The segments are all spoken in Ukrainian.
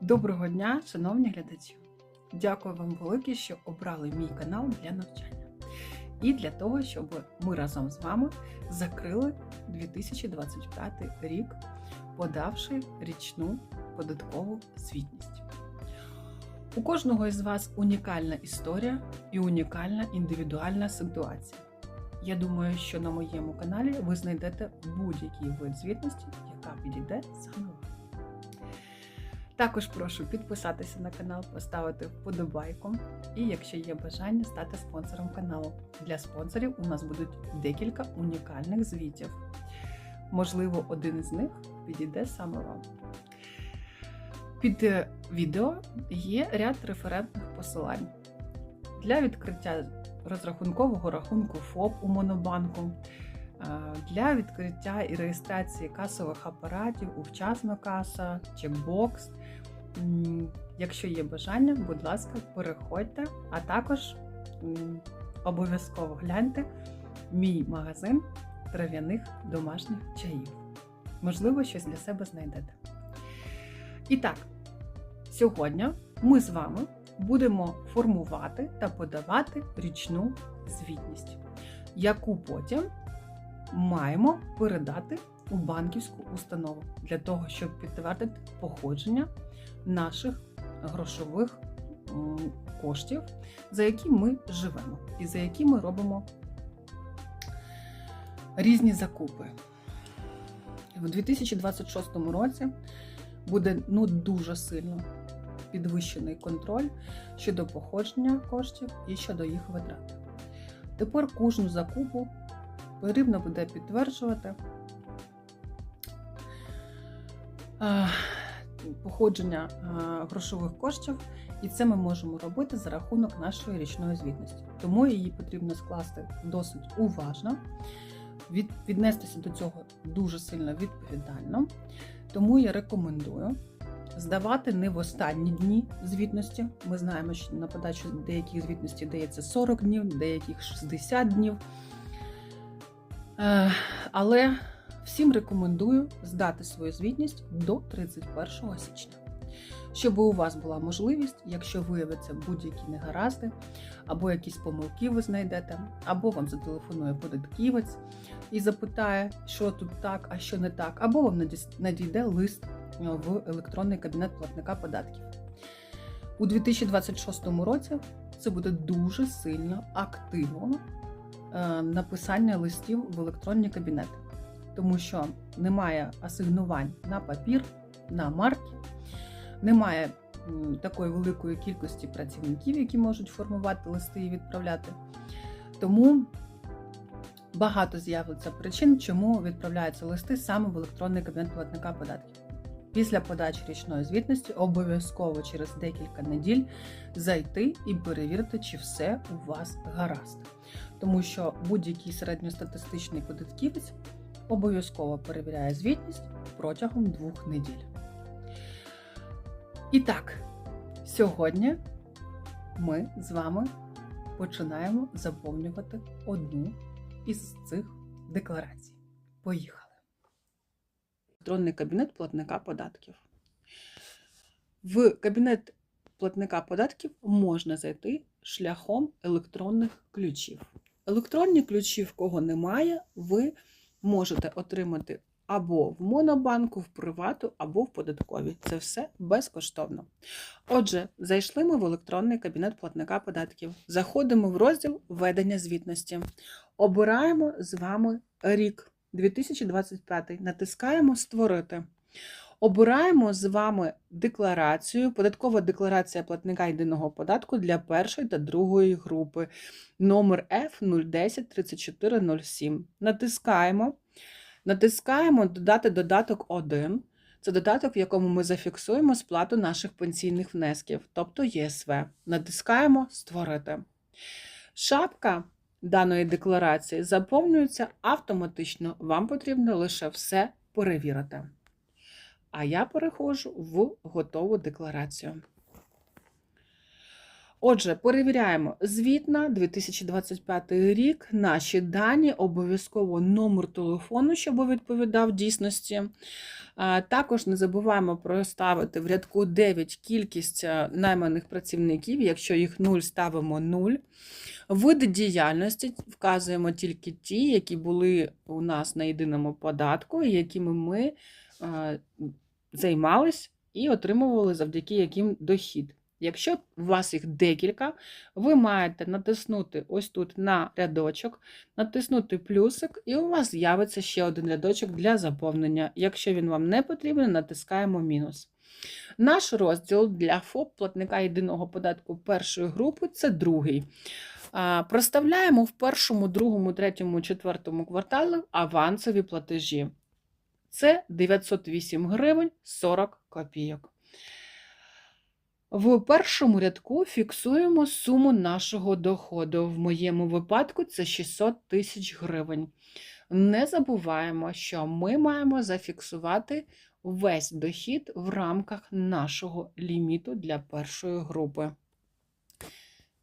Доброго дня, шановні глядачі! Дякую вам велике, що обрали мій канал для навчання і для того, щоб ми разом з вами закрили 2025 рік, подавши річну податкову звітність. У кожного із вас унікальна історія і унікальна індивідуальна ситуація. Я думаю, що на моєму каналі ви знайдете будь-який вид звітності, яка підійде саме вам. Також прошу підписатися на канал, поставити вподобайку і, якщо є бажання, стати спонсором каналу. Для спонсорів у нас будуть декілька унікальних звітів. Можливо, один із них підійде саме вам. Під е, відео є ряд референтних посилань для відкриття розрахункового рахунку ФОП у Монобанку, для відкриття і реєстрації касових апаратів у вчасно каса, чекбокс. Якщо є бажання, будь ласка, переходьте, а також обов'язково гляньте мій магазин трав'яних домашніх чаїв. Можливо, щось для себе знайдете. І так, сьогодні ми з вами будемо формувати та подавати річну звітність, яку потім маємо передати у банківську установу для того, щоб підтвердити походження наших грошових коштів, за які ми живемо і за які ми робимо різні закупи. В 2026 році буде ну дуже сильно підвищений контроль щодо походження коштів і щодо їх витрат. Тепер кожну закупу потрібно буде підтверджувати походження грошових коштів, і це ми можемо робити за рахунок нашої річної звітності. Тому її потрібно скласти досить уважно, від, віднестися до цього дуже сильно відповідально. Тому я рекомендую здавати не в останні дні звітності. Ми знаємо, що на подачу деяких звітності дається 40 днів, деяких 60 днів. Е, Але всім рекомендую здати свою звітність до 31 січня, щоб у вас була можливість, якщо виявиться будь-які негаразди, або якісь помилки ви знайдете, або вам зателефонує податківець і запитає, що тут так, а що не так, або вам надійде лист в електронний кабінет платника податків. У 2026 році це буде дуже сильно активно е, написання листів в електронні кабінети, тому що немає асигнувань на папір, на марки, немає такої великої кількості працівників, які можуть формувати листи і відправляти. Тому багато з'явиться причин, чому відправляються листи саме в електронний кабінет платника податків. Після подачі річної звітності обов'язково через декілька неділь зайти і перевірити, чи все у вас гаразд. Тому що будь-який середньостатистичний податківець обов'язково перевіряє звітність протягом двох неділь. І так, сьогодні ми з вами починаємо заповнювати одну із цих декларацій. Поїхали електронний кабінет платника податків. В кабінет платника податків можна зайти шляхом електронних ключів. Електронні ключі, в кого немає, ви можете отримати або в Монобанку, в привату, або в податковій. Це все безкоштовно. Отже, зайшли ми в електронний кабінет платника податків. Заходимо в розділ Ведення звітності. Обираємо з вами рік 2025. Натискаємо Створити. Обираємо з вами декларацію, податкова декларація платника єдиного податку для першої та другої групи номер F010 3407. Натискаємо. Натискаємо Додати додаток 1. Це додаток, в якому ми зафіксуємо сплату наших пенсійних внесків, тобто ЄСВ. Натискаємо Створити. Шапка даної декларації заповнюється автоматично. Вам потрібно лише все перевірити. А я переходжу в готову декларацію. Отже, перевіряємо звіт на 2025 рік. Наші дані, обов'язково номер телефону, щоб відповідав дійсності. Також не забуваємо проставити в рядку 9 кількість е, найманих працівників. Якщо їх 0, ставимо 0. Види діяльності вказуємо тільки ті, які були у нас на єдиному податку, якими ми е, займались і отримували завдяки яким дохід. Якщо у вас їх декілька, ви маєте натиснути ось тут на рядочок, натиснути плюсик, і у вас з'явиться ще один рядочок для заповнення. Якщо він вам не потрібен, натискаємо мінус. Наш розділ для ФОП платника єдиного податку першої групи це другий. Проставляємо в першому, другому, третьому, четвертому кварталі авансові платежі. Це 908 гривень 40 копійок. В першому рядку фіксуємо суму нашого доходу. В моєму випадку це 600 тисяч гривень. Не забуваємо, що ми маємо зафіксувати весь дохід в рамках нашого ліміту для першої групи.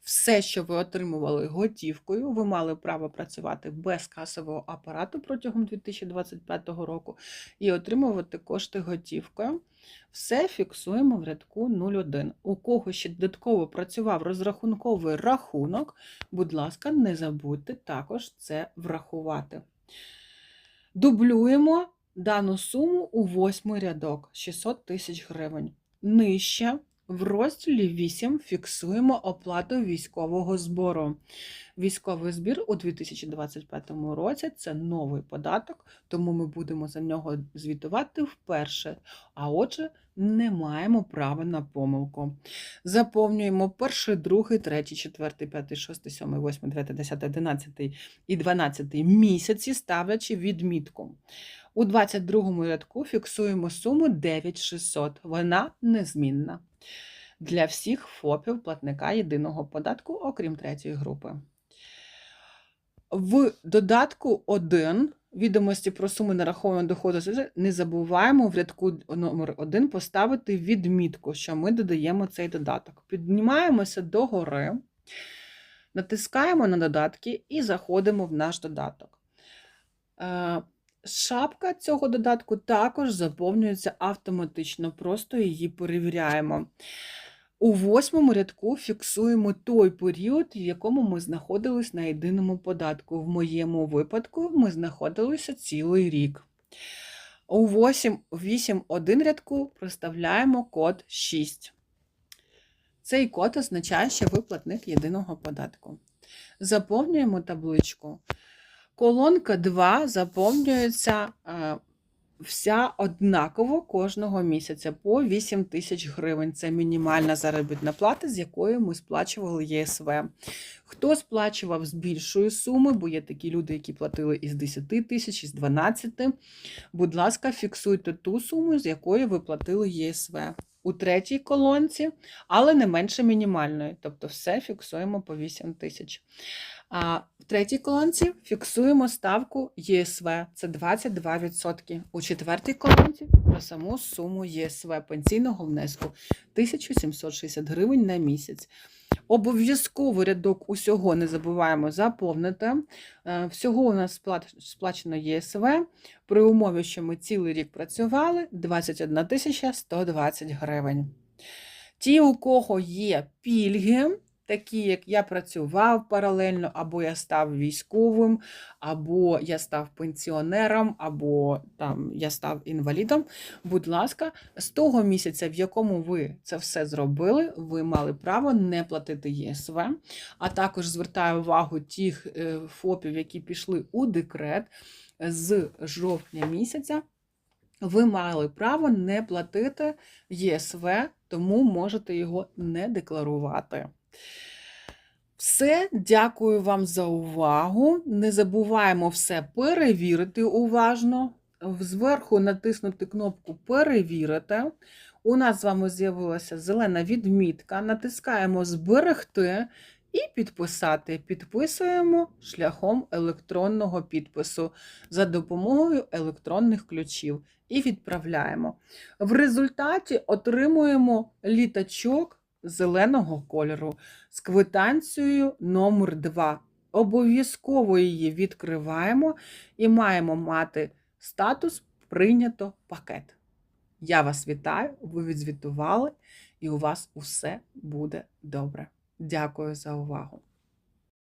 Все, що ви отримували готівкою, ви мали право працювати без касового апарату протягом 2025 року і отримувати кошти готівкою. Все фіксуємо в рядку 01. У кого ще додатково працював розрахунковий рахунок, будь ласка, не забудьте також це врахувати. Дублюємо дану суму у восьмий рядок 600 тисяч гривень. Нижче в розділі 8 фіксуємо оплату військового збору. Військовий збір у 2025 році це новий податок, тому ми будемо за нього звітувати вперше. А отже, не маємо права на помилку. Заповнюємо перший, другий, третій, четвертий, п'ятий, шостий, сьомий, восьмий, дев'ятий, десятий, одинадцятий і дванадцятий місяці, ставлячи відмітку. У 22 рядку фіксуємо суму 9600. Вона незмінна для всіх ФОПів платника єдиного податку, окрім третьої групи. В додатку 1 відомості про суми нарахованого доходу не забуваємо в рядку номер 1 поставити відмітку, що ми додаємо цей додаток. Піднімаємося догори, натискаємо на додатки і заходимо в наш додаток. Шапка цього додатку також заповнюється автоматично, просто її перевіряємо. У восьмому рядку фіксуємо той період, в якому ми знаходились на єдиному податку. В моєму випадку ми знаходилися цілий рік. У 8.1 рядку проставляємо код 6. Цей код означає, що ви платник єдиного податку. Заповнюємо табличку. Колонка 2 заповнюється е, вся однаково кожного місяця по 8 тисяч гривень. Це мінімальна заробітна плата, з якої ми сплачували ЄСВ. Хто сплачував з більшої суми, бо є такі люди, які платили із 10 тисяч, із 12, будь ласка, фіксуйте ту суму, з якої ви платили ЄСВ. У третій колонці, але не менше мінімальної. Тобто все фіксуємо по 8 тисяч. А в третій колонці фіксуємо ставку ЄСВ, це 22%. У четвертій колонці про саму суму ЄСВ пенсійного внеску 1760 гривень на місяць. Обов'язково рядок усього не забуваємо заповнити. Е, всього у нас сплачено ЄСВ. При умові, що ми цілий рік працювали 21 120 гривень. Ті, у кого є пільги, такі, як я працював паралельно, або я став військовим, або я став пенсіонером, або там я став інвалідом. Будь ласка, з того місяця, в якому ви це все зробили, ви мали право не платити ЄСВ. А також звертаю увагу тих е, ФОПів, які пішли у декрет з жовтня місяця. Ви мали право не платити ЄСВ, тому можете його не декларувати. Все, дякую вам за увагу. Не забуваємо все перевірити уважно. Зверху натиснути кнопку Перевірити. У нас з вами з'явилася зелена відмітка. Натискаємо Зберегти і підписати. Підписуємо шляхом електронного підпису за допомогою електронних ключів і відправляємо. В результаті отримуємо літачок зеленого кольору з квитанцією номер 2. Обов'язково її відкриваємо і маємо мати статус прийнято пакет. Я вас вітаю, ви відзвітували, і у вас усе буде добре. Дякую за увагу!